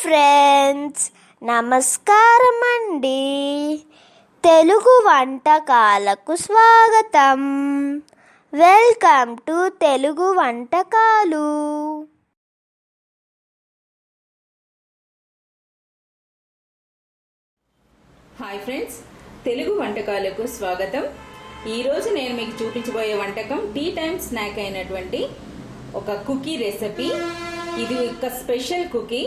Friends నమస్కారం అండి తెలుగు వంటకాలకు స్వాగతం. వెల్కమ్ టు తెలుగు వంటకాలు. హాయ్ ఫ్రెండ్స్ తెలుగు వంటకాలకు స్వాగతం. ఈరోజు నేను మీకు చూపించబోయే వంటకం టీ టైమ్ స్నాక్ అయినటువంటి ఒక కుకీ రెసిపీ ఇది ఒక స్పెషల్ కుకీ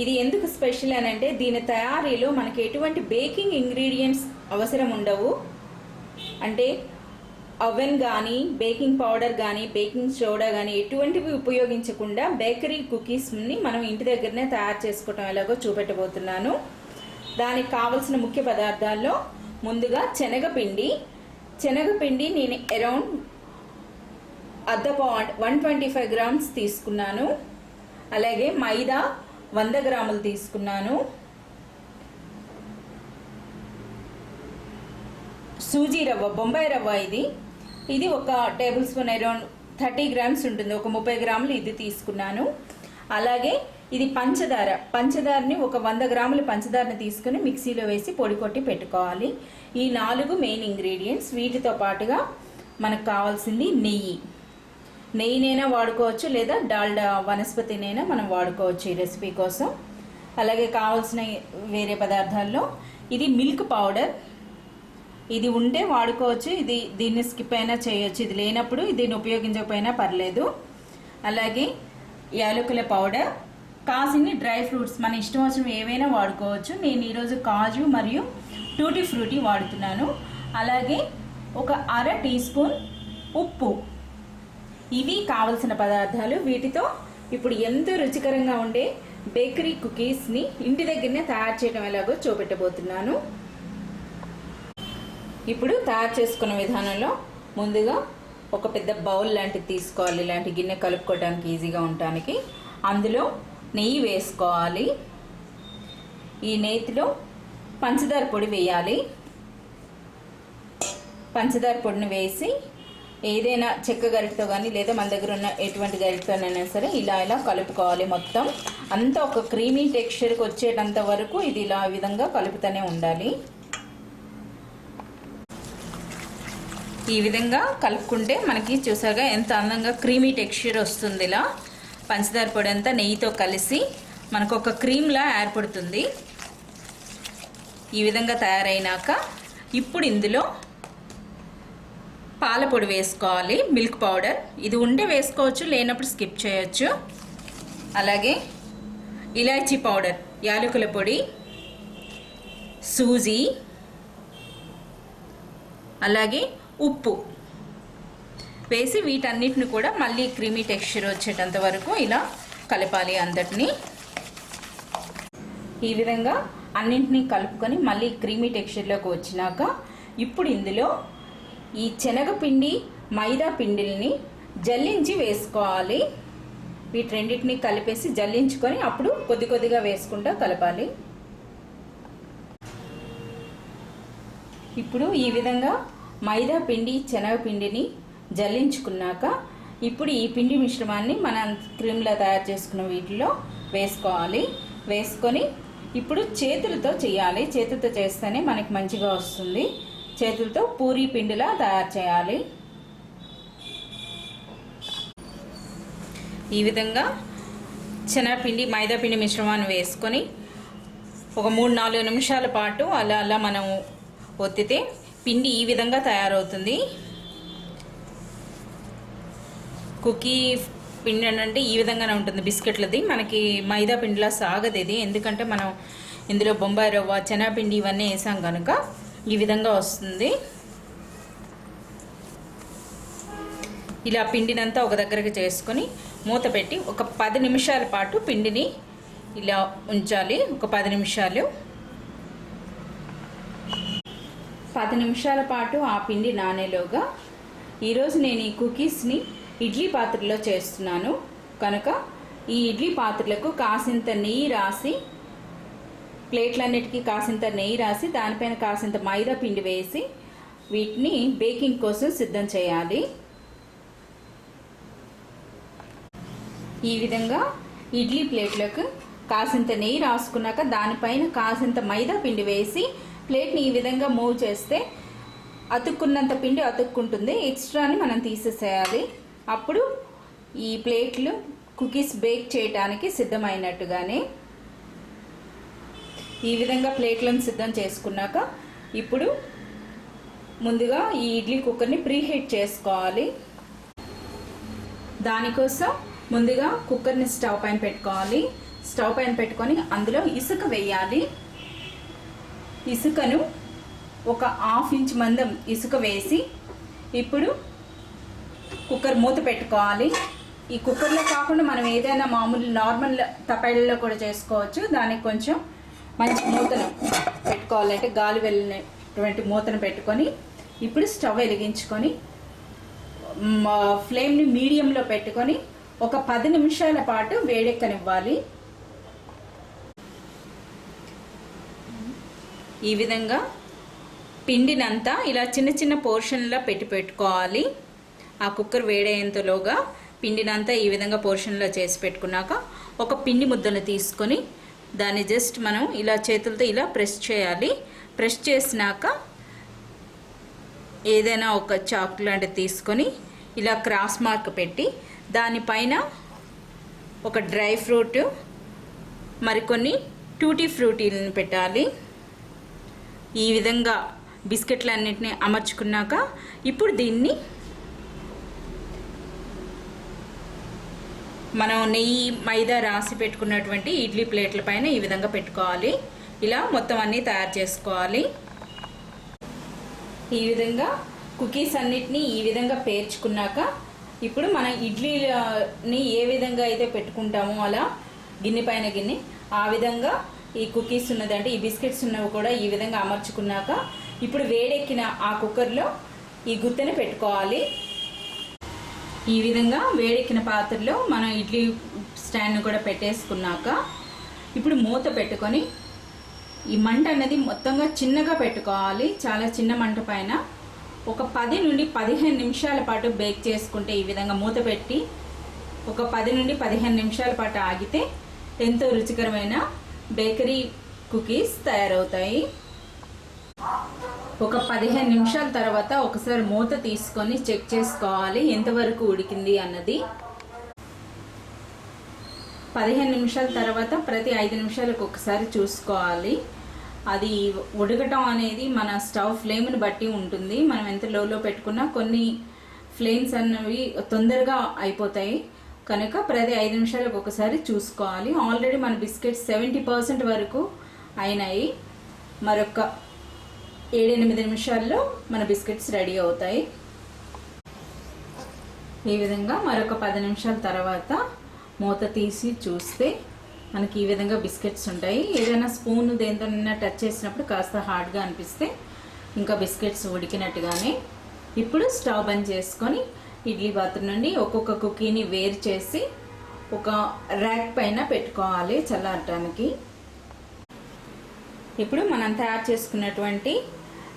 ఇది ఎందుకు స్పెషల్ అని అంటే దీని తయారీలో మనకి ఎటువంటి బేకింగ్ ఇంగ్రీడియంట్స్ అవసరం ఉండవు. అంటే అవెన్ కానీ బేకింగ్ పౌడర్ కానీ బేకింగ్ సోడా కానీ ఎటువంటివి ఉపయోగించకుండా బేకరీ కుకీస్ని మనం ఇంటి దగ్గరనే తయారు చేసుకోవటం ఎలాగో చూపెట్టబోతున్నాను. దానికి కావలసిన ముఖ్య పదార్థాల్లో ముందుగా శనగపిండి. శనగపిండి నేను అరౌండ్ అర్ధ pound one twenty five grams తీసుకున్నాను. అలాగే మైదా వంద గ్రాములు తీసుకున్నాను. సూజీ రవ్వ బొంబాయి రవ్వ ఇది. ఇది ఒక tablespoon around thirty grams ఉంటుంది. ఒక ముప్పై గ్రాములు ఇది తీసుకున్నాను. అలాగే ఇది పంచదార. పంచదారని ఒక వంద గ్రాముల పంచదారని తీసుకుని మిక్సీలో వేసి పొడి కొట్టి పెట్టుకోవాలి. ఈ నాలుగు మెయిన్ ఇంగ్రీడియంట్స్ వీటితో పాటుగా మనకు కావాల్సింది నెయ్యి. నెయ్యినైనా వాడుకోవచ్చు లేదా డాల్డా వనస్పతినైనా మనం వాడుకోవచ్చు ఈ రెసిపీ కోసం. అలాగే కావాల్సిన వేరే పదార్థాల్లో ఇది మిల్క్ పౌడర్. ఇది ఉంటే వాడుకోవచ్చు. ఇది దీన్ని స్కిప్ అయినా చేయొచ్చు. ఇది లేనప్పుడు దీన్ని ఉపయోగించకపోయినా పర్లేదు. అలాగే యాలకుల పౌడర్. కాసిన్ని డ్రై ఫ్రూట్స్ మన ఇష్టం వచ్చినవి ఏవైనా వాడుకోవచ్చు. నేను ఈరోజు కాజు మరియు టూటీ ఫ్రూటీ వాడుతున్నాను. అలాగే ఒక అర టీ స్పూన్ ఉప్పు. ఇవి కావలసిన పదార్థాలు వీటితో ఇప్పుడు ఎంతో రుచికరంగా ఉండే బేకరీ కుకీస్ని ఇంటి దగ్గరనే తయారు చేయడం ఎలాగో చూపెట్టబోతున్నాను. ఇప్పుడు తయారు చేసుకున్న విధానంలో ముందుగా ఒక పెద్ద బౌల్ లాంటిది తీసుకోవాలి. ఇలాంటి గిన్నె కలుపుకోవడానికి ఈజీగా ఉండటానికి. అందులో నెయ్యి వేసుకోవాలి. ఈ నెయ్యిలో పంచదార పొడి వేయాలి. పంచదార పొడిని వేసి ఏదైనా చెక్క గరిటతో కానీ లేదా మన దగ్గర ఉన్న ఎటువంటి గరిటతోనైనా సరే ఇలా ఇలా కలుపుకోవాలి మొత్తం. అంతా ఒక క్రీమీ టెక్స్చర్కి వచ్చేటంత వరకు ఇది ఇలా ఈ విధంగా కలుపుతూనే ఉండాలి. ఈ విధంగా కలుపుకుంటే మనకి చూసాగా ఎంత అందంగా క్రీమీ టెక్స్చర్ వస్తుంది ఇలా. పంచదార పొడి అంతా నెయ్యితో కలిసి మనకు ఒక క్రీమ్లా ఏర్పడుతుంది. ఈ విధంగా తయారైనాక ఇప్పుడు ఇందులో పాల పొడి వేసుకోవాలి మిల్క్ పౌడర్ ఇది ఉండే వేసుకోవచ్చు లేనప్పుడు స్కిప్ చేయొచ్చు. అలాగే ఇలాచీ పౌడర్ యాలకుల పొడి సూజీ అలాగే ఉప్పు. వేసి వీటన్నిటిని కూడా మళ్ళీ క్రీమీ టెక్స్చర్ వచ్చేటంత వరకు ఇలా కలపాలి అందటినీ ఈ విధంగా అన్నింటినీ కలుపుకొని మళ్ళీ క్రీమీ టెక్స్చర్లోకి వచ్చినాక ఇప్పుడు ఇందులో ఈ శనగపిండి మైదా పిండిల్ని జల్లించి వేసుకోవాలి. వీటి రెండింటిని కలిపేసి జల్లించుకొని అప్పుడు కొద్ది కొద్దిగా వేసుకుంటూ కలపాలి. ఇప్పుడు ఈ విధంగా మైదా పిండి శనగపిండిని జల్లించుకున్నాక ఇప్పుడు ఈ పిండి మిశ్రమాన్ని మనం క్రీమ్లా తయారు చేసుకున్న వీటిలో వేసుకోవాలి. వేసుకొని ఇప్పుడు చేతులతో చేయాలి. చేతులతో చేస్తేనే మనకి మంచిగా వస్తుంది. చేతులతో పూరీ పిండిలా తయారు చేయాలి. ఈ విధంగా శనగపిండి మైదా పిండి మిశ్రమాన్ని వేసుకొని ఒక మూడు నాలుగు నిమిషాల పాటు అలా అలా మనం ఒత్తితే పిండి ఈ విధంగా తయారవుతుంది. కుకీ పిండి అంటే ఈ విధంగానే ఉంటుంది. బిస్కెట్లది మనకి మైదా పిండిలా సాగదు ఇది. ఎందుకంటే మనం ఇందులో బొంబాయి రవ్వ శనగపిండి ఇవన్నీ వేసాం కనుక ఈ విధంగా వస్తుంది. ఇలా పిండినంతా ఒక దగ్గరకు చేసుకొని మూత పెట్టి ఒక పది నిమిషాల పాటు పిండిని ఇలా ఉంచాలి. ఒక పది నిమిషాలు. పది నిమిషాల పాటు ఆ పిండి నానేలోగా ఈరోజు నేను ఈ కుకీస్ని ఇడ్లీ పాత్రలో చేస్తున్నాను. కనుక ఈ ఇడ్లీ పాత్రలకు కాసింత నెయ్యి రాసి ప్లేట్లన్నిటికీ కాసింత నెయ్యి రాసి దానిపైన కాసింత మైదా పిండి వేసి వీటిని బేకింగ్ కోసం సిద్ధం చేయాలి. ఈ విధంగా ఇడ్లీ ప్లేట్లకు కాసింత నెయ్యి రాసుకున్నాక దానిపైన కాసింత మైదా పిండి వేసి ప్లేట్ని ఈ విధంగా మూవ్ చేస్తే అతుక్కున్నంత పిండి అతుక్కుంటుంది. ఎక్స్ట్రాని మనం తీసేసేయాలి. అప్పుడు ఈ ప్లేట్లు కుకీస్ బేక్ చేయడానికి సిద్ధమైనట్టుగానే ఈ విధంగా ప్లేట్లను సిద్ధం చేసుకున్నాక ఇప్పుడు ముందుగా ఈ ఇడ్లీ కుక్కర్ని ప్రీహీట్ చేసుకోవాలి. దానికోసం ముందుగా కుక్కర్ని స్టవ్ పైన పెట్టుకోవాలి. స్టవ్ పైన పెట్టుకొని అందులో ఇసుక వేయాలి. ఇసుకను ఒక హాఫ్ ఇంచ్ మందం ఇసుక వేసి ఇప్పుడు కుక్కర్ మూత పెట్టుకోవాలి. ఈ కుక్కర్లో కాకుండా మనం ఏదైనా మామూలు నార్మల్ తపాయిలలో కూడా చేసుకోవచ్చు. దానికి కొంచెం మంచి మూతను పెట్టుకోవాలంటే గాలి వెళ్ళినటువంటి మూతను పెట్టుకొని ఇప్పుడు స్టవ్ వెలిగించుకొని ఫ్లేమ్ని మీడియంలో పెట్టుకొని ఒక పది నిమిషాల పాటు వేడెక్కనివ్వాలి. ఈ విధంగా పిండినంతా ఇలా చిన్న చిన్న పోర్షన్లో పెట్టి పెట్టుకోవాలి. ఆ కుక్కర్ వేడేంతలోగా పిండినంతా ఈ విధంగా పోర్షన్లో చేసి పెట్టుకున్నాక ఒక పిండి ముద్దను తీసుకొని దాన్ని జస్ట్ మనం ఇలా చేతులతో ఇలా ప్రెస్ చేయాలి. ప్రెస్ చేసినాక ఏదైనా ఒక చాక్ లాంటిది తీసుకొని ఇలా క్రాస్ మార్క్ పెట్టి దానిపైన ఒక డ్రై ఫ్రూట్ మరికొన్ని టూటీ ఫ్రూటీలను పెట్టాలి. ఈ విధంగా బిస్కెట్లన్నింటినీ అమర్చుకున్నాక ఇప్పుడు దీన్ని మనం నెయ్యి మైదా రాసి పెట్టుకున్నటువంటి ఇడ్లీ ప్లేట్ల పైన ఈ విధంగా పెట్టుకోవాలి. ఇలా మొత్తం అన్నీ తయారు చేసుకోవాలి. ఈ విధంగా కుకీస్ అన్నిటినీ ఈ విధంగా పేర్చుకున్నాక ఇప్పుడు మనం ఇడ్లీని ఏ విధంగా అయితే పెట్టుకుంటామో అలా గిన్నె పైన గిన్నె ఆ విధంగా ఈ కుకీస్ ఉన్నదంటే ఈ బిస్కెట్స్ ఉన్నవి కూడా ఈ విధంగా అమర్చుకున్నాక ఇప్పుడు వేడెక్కిన ఆ కుక్కర్లో ఈ గుత్తని పెట్టుకోవాలి. ఈ విధంగా వేడెక్కిన పాత్రలో మనం ఇడ్లీ స్టాండ్ను కూడా పెట్టేసుకున్నాక ఇప్పుడు మూత పెట్టుకొని ఈ మంట అనేది మొత్తంగా చిన్నగా పెట్టుకోవాలి. చాలా చిన్న మంట పైన ఒక పది నుండి పదిహేను నిమిషాల పాటు బేక్ చేసుకుంటే ఈ విధంగా మూత పెట్టి ఒక పది నుండి పదిహేను నిమిషాల పాటు ఆగితే ఎంతో రుచికరమైన బేకరీ కుకీస్ తయారవుతాయి. ఒక పదిహేను నిమిషాల తర్వాత ఒకసారి మూత తీసుకొని చెక్ చేసుకోవాలి. ఎంతవరకు ఉడికింది అన్నది. పదిహేను నిమిషాల తర్వాత ప్రతి ఐదు నిమిషాలకు ఒకసారి చూసుకోవాలి. అది ఉడకటం అనేది మన స్టవ్ ఫ్లేమ్ని బట్టి ఉంటుంది. మనం ఎంత లోలో పెట్టుకున్నా కొన్ని ఫ్లేమ్స్ అన్నవి తొందరగా అయిపోతాయి. కనుక ప్రతి ఐదు నిమిషాలకు ఒకసారి చూసుకోవాలి. ఆల్రెడీ మన బిస్కెట్స్ సెవెంటీ పర్సెంట్ వరకు అయినాయి. మరొక ఏడెనిమిది నిమిషాల్లో మన బిస్కెట్స్ రెడీ అవుతాయి. ఈ విధంగా మరొక పది నిమిషాల తర్వాత మూత తీసి చూస్తే మనకి ఈ విధంగా బిస్కెట్స్ ఉంటాయి. ఏదైనా స్పూన్ దేనితోనైనా టచ్ చేసినప్పుడు కాస్త హార్డ్గా అనిపిస్తే ఇంకా బిస్కెట్స్ ఉడికినట్టుగానే ఇప్పుడు స్టవ్ బంద్ చేసుకొని ఇడ్లీ పాత్ర నుండి ఒక్కొక్క కుకీని వేరు చేసి ఒక ర్యాక్ పైన పెట్టుకోవాలి చల్లారటానికి. ఇప్పుడు మనం తయారు చేసుకున్నటువంటి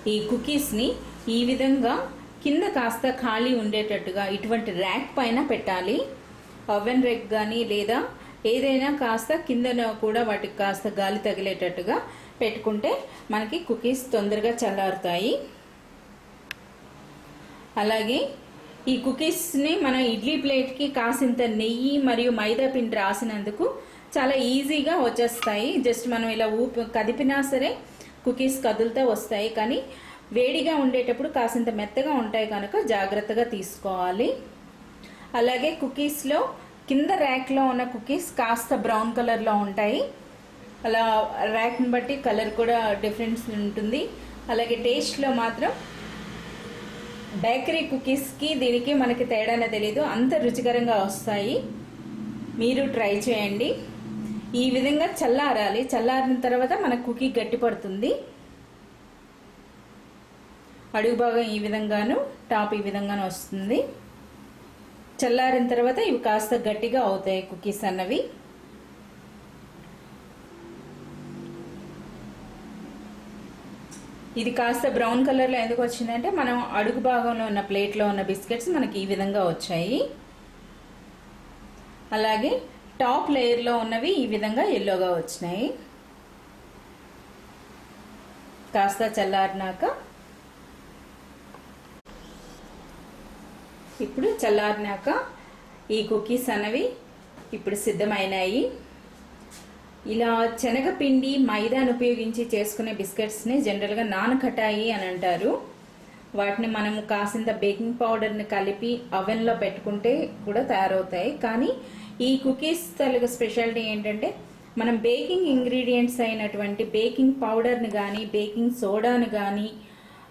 ఈ కుకీస్ని ఈ విధంగా కింద కాస్త ఖాళీ ఉండేటట్టుగా ఇటువంటి ర్యాక్ పైన పెట్టాలి. అవెన్ ర్యాక్ కానీ లేదా ఏదైనా కాస్త కిందన కూడా వాటికి కాస్త గాలి తగిలేటట్టుగా పెట్టుకుంటే మనకి కుకీస్ తొందరగా చల్లారుతాయి. అలాగే ఈ కుకీస్ని మనం ఇడ్లీ ప్లేట్కి కాసింత నెయ్యి మరియు మైదా పిండి రాసినందుకు చాలా ఈజీగా వచ్చేస్తాయి. జస్ట్ మనం ఇలా ఊపి కదిపినా సరే కుకీస్ కదులుతూ వస్తాయి. కానీ వేడిగా ఉండేటప్పుడు కాసింత మెత్తగా ఉంటాయి కనుక జాగ్రత్తగా తీసుకోవాలి. అలాగే కుకీస్లో కింద ర్యాక్లో ఉన్న కుకీస్ కాస్త బ్రౌన్ కలర్లో ఉంటాయి. అలా ర్యాక్ని బట్టి కలర్ కూడా డిఫరెన్స్ ఉంటుంది. అలాగే టేస్ట్లో మాత్రం బేకరీ కుకీస్కి దీనికి మనకి తేడానే తెలీదు. అంత రుచికరంగా వస్తాయి. మీరు ట్రై చేయండి. ఈ విధంగా చల్లారాలి. చల్లారిన తర్వాత మన కుకీ గట్టి పడుతుంది. అడుగు భాగం ఈ విధంగాను టాప్ ఈ విధంగాను వస్తుంది. చల్లారిన తర్వాత ఇవి కాస్త గట్టిగా అవుతాయి కుకీస్ అన్నవి. ఇది కాస్త బ్రౌన్ కలర్లో ఎందుకు వచ్చిందంటే మనం అడుగు భాగంలో ఉన్న ప్లేట్లో ఉన్న బిస్కెట్స్ మనకి ఈ విధంగా వచ్చాయి. అలాగే టాప్ లేయర్లో ఉన్నవి ఈ విధంగా ఎల్లోగా వచ్చినాయి. కాస్త చల్లారినాక ఇప్పుడు చల్లారినాక ఈ కుకీస్ అనేవి ఇప్పుడు సిద్ధమైనాయి. ఇలా శనగపిండి మైదాను ఉపయోగించి చేసుకునే బిస్కెట్స్ని జనరల్గా నానకటాయి అని అంటారు. వాటిని మనం కాసింత బేకింగ్ పౌడర్ని కలిపి అవెన్లో పెట్టుకుంటే కూడా తయారవుతాయి. కానీ ఈ కుకీస్ తెలుగు స్పెషాలిటీ ఏంటంటే మనం బేకింగ్ ఇంగ్రీడియంట్స్ అయినటువంటి బేకింగ్ పౌడర్ని కానీ బేకింగ్ సోడాను కానీ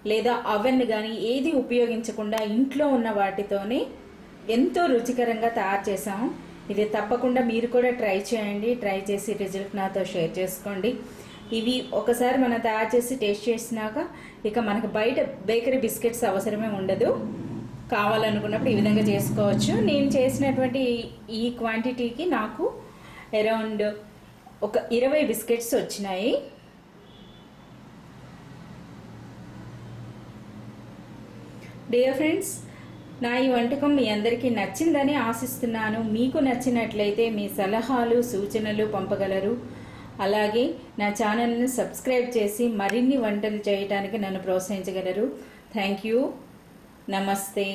లేదా అవెన్ కానీ ఏది ఉపయోగించకుండా ఇంట్లో ఉన్న వాటితోనే ఎంతో రుచికరంగా తయారు చేసాము ఇది తప్పకుండా మీరు కూడా ట్రై చేయండి. ట్రై చేసి రిజల్ట్ నాతో షేర్ చేసుకోండి. ఇవి ఒకసారి మనం తయారు చేసి టేస్ట్ చేసినాక ఇక మనకు బయట బేకరీ బిస్కెట్స్ అవసరమే ఉండదు. కావాలనుకున్నప్పుడు ఈ విధంగా చేసుకోవచ్చు. నేను చేసినటువంటి ఈ క్వాంటిటీకి నాకు అరౌండ్ ఒక ఇరవై బిస్కెట్స్ వచ్చినాయి. డియర్ ఫ్రెండ్స్ నా ఈ వంటకం మీ అందరికీ నచ్చిందని ఆశిస్తున్నాను. మీకు నచ్చినట్లయితే మీ సలహాలు సూచనలు పంపగలరు. అలాగే నా ఛానల్ని సబ్స్క్రైబ్ చేసి మరిన్ని వంటలు చేయడానికి నన్ను ప్రోత్సహించగలరు. Thank you. నమస్తే.